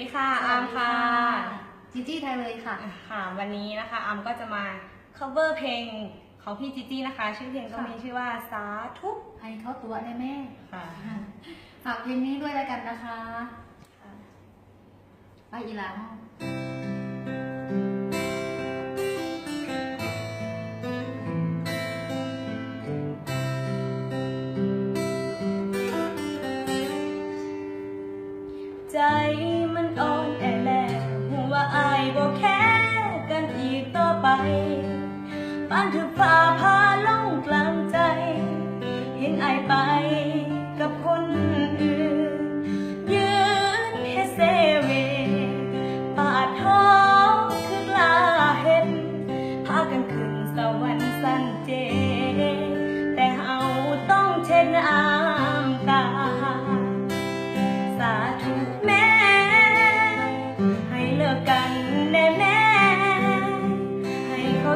ดีค่ะอามค่ะจิจี้ไทยเลยค่ะ ค่ะ วันนี้นะคะอามก็จะมา cover เพลงของพี่จิจี้นะคะ ชื่อเพลงก็มีชื่อว่าสาธุให้เข้าตัวได้แม่ค่ะฝากเพลงนี้ด้วยแล้วกันนะคะ ไปอีหลัง บ่แค่กันอีกต่อไปปานถึงฝ่าพาลงกลาง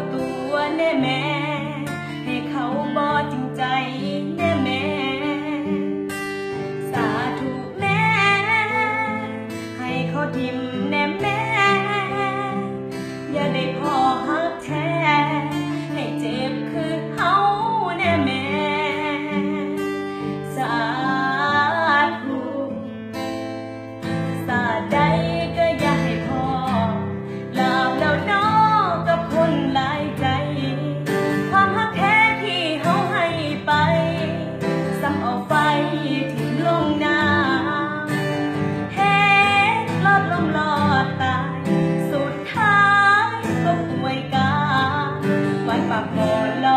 to tua neme. mammola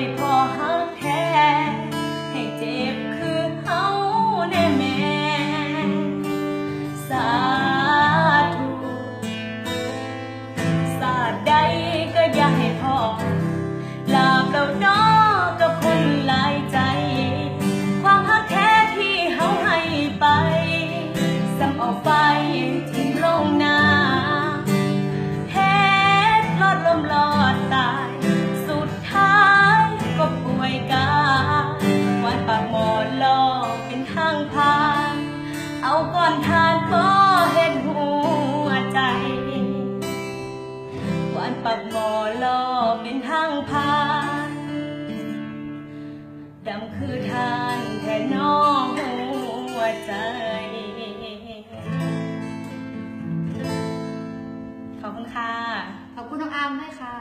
Harry ก่อนทานก็เห็นหัวใจวันปักหมอลอเป็นทางผ่านดำคือทานแท่น้องหัวใจ ขอบคุณค่ะ ขอบคุณน้องอามด้วยค่ะ